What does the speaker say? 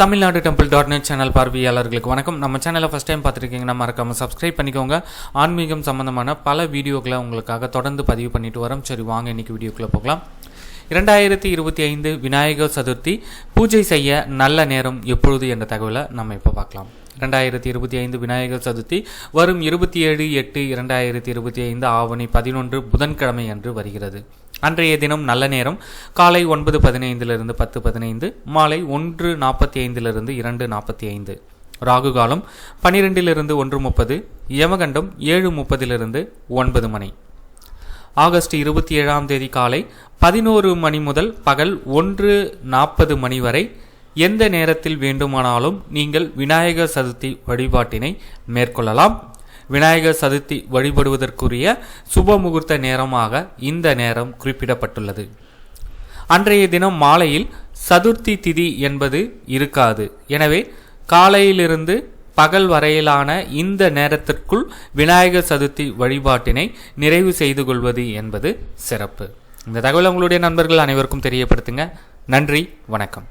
Tamil Nadu temple dot net channel பார்வையாளர்களுக்கு வணக்கம். நம்ம சேனலை ஃபஸ்ட் டைம் பார்த்துருக்கீங்கன்னா மறக்காமல் சப்ஸ்கிரைப் பண்ணிக்கோங்க. ஆன்மீகம் சம்மந்தமான பல வீடியோக்களை உங்களுக்காக தொடர்ந்து பதிவு பண்ணிட்டு வரோம். சரி வாங்க இன்னைக்கு வீடியோக்குள்ளே போகலாம். இரண்டாயிரத்தி இருபத்தி ஐந்து விநாயகர் சதுர்த்தி பூஜை செய்ய நல்ல நேரம் எப்பொழுது என்ற தகவலை நம்ம இப்போ பார்க்கலாம். இரண்டாயிரத்தி இருபத்தி ஐந்து விநாயகர் சதுர்த்தி வரும் இருபத்தி ஏழு எட்டு இரண்டாயிரத்தி இருபத்தி ஐந்து ஆவணி பதினொன்று புதன்கிழமை அன்று வருகிறது. அன்றைய தினம் நல்ல நேரம். காலை ஒன்பது பதினைந்திலிருந்து பத்து பதினைந்து மாலை ஒன்று நாற்பத்தி ஐந்திலிருந்து இரண்டு நாற்பத்தி ஐந்து ராகு காலம் பனிரெண்டிலிருந்து ஒன்று முப்பது யமகண்டம் ஏழு முப்பதிலிருந்து ஒன்பது மணி. ஆகஸ்ட் இருபத்தி ஏழாம் தேதி காலை பதினோரு மணி முதல் பகல் ஒன்று நாற்பது மணி வரை எந்த நேரத்தில் வேண்டுமானாலும் நீங்கள் விநாயகர் சதுர்த்தி வழிபாட்டினை மேற்கொள்ளலாம். விநாயகர் சதுர்த்தி வழிபடுவதற்குரிய சுப முகூர்த்த நேரமாக இந்த நேரம் குறிப்பிடப்பட்டுள்ளது. அன்றைய தினம் மாலையில் சதுர்த்தி திதி என்பது இருக்காது. எனவே காலையிலிருந்து பகல் வரையிலான இந்த நேரத்திற்குள் விநாயகர் சதுர்த்தி வழிபாட்டினை நிறைவு செய்து கொள்வது என்பது சிறப்பு. இந்த தகவல் உங்களுடைய நண்பர்கள் அனைவருக்கும் தெரியப்படுத்துங்க. நன்றி வணக்கம்.